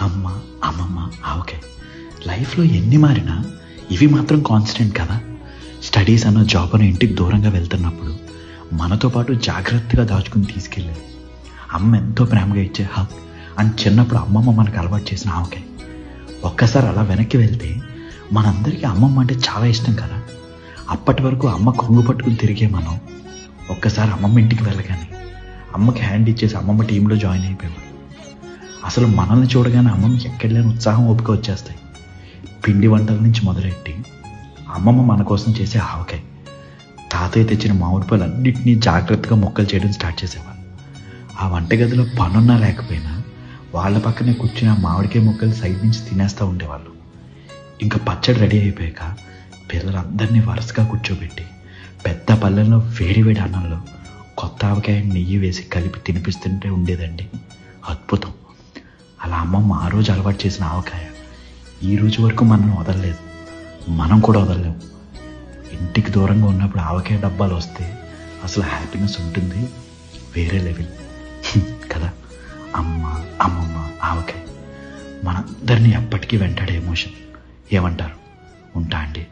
అమ్మ అమ్మమ్మ ఆవకాయ లైఫ్లో ఎన్ని మారినా ఇవి మాత్రం కాన్స్టెంట్ కదా. స్టడీస్ అన్న జాబ్ అన్న ఇంటికి దూరంగా వెళ్తున్నప్పుడు మనతో పాటు జాగ్రత్తగా దాచుకుని తీసుకెళ్ళేది అమ్మ ఎంతో ప్రేమగా ఇచ్చే హక్ అని చిన్నప్పుడు అమ్మమ్మ మనకు అలవాటు చేసిన ఆవకాయ. ఒక్కసారి అలా వెనక్కి వెళ్తే మనందరికీ అమ్మమ్మ అంటే చాలా ఇష్టం కదా. అప్పటి వరకు అమ్మ కొంగు పట్టుకుని తిరిగే మనం ఒక్కసారి అమ్మమ్మ ఇంటికి వెళ్ళగానే అమ్మకి హ్యాండ్ ఇచ్చేసి అమ్మమ్మ టీంలో జాయిన్ అయిపోయాం అసలు మనల్ని చూడగానే అమ్మమ్మ ఎక్కడ లేని ఉత్సాహం ఓపిక వచ్చేస్తాయి. పిండి వంటల నుంచి మొదలెట్టి అమ్మమ్మ మన కోసం చేసే ఆవకాయ. తాతయ్య తెచ్చిన మామిడి పళ్ళు అన్నింటినీ జాగ్రత్తగా మొక్కలు చేయడం స్టార్ట్ చేసేవాళ్ళు ఆ వంటగదిలో పనున్నా లేకపోయినా వాళ్ళ పక్కనే కూర్చుని ఆ మామిడికాయ మొక్కలు సైడ్ నుంచి తినేస్తూ ఉండేవాళ్ళు. ఇంకా పచ్చడి రెడీ అయిపోయాక పిల్లలందరినీ వరుసగా కూర్చోబెట్టి పెద్ద పల్లెల్లో వేడి వేడి అన్నంలో కొత్త ఆవకాయ నెయ్యి వేసి కలిపి తినిపిస్తుంటే ఉండేదండి. అద్భుతం. అమ్మమ్మ ఆ రోజు అలవాటు చేసిన ఆవకాయ ఈ రోజు వరకు మనం వదలలేదు. మనం కూడా వదలలేము ఇంటికి దూరంగా ఉన్నప్పుడు ఆవకాయ డబ్బాలు వస్తే అసలు హ్యాపీనెస్ ఉంటుంది. వేరే లెవెల్ కదా? అమ్మ అమ్మమ్మ ఆవకాయ. మనందరినీ ఎప్పటికీ వెంటాడే ఎమోషన్ ఏమంటారు? ఉంటా అండి.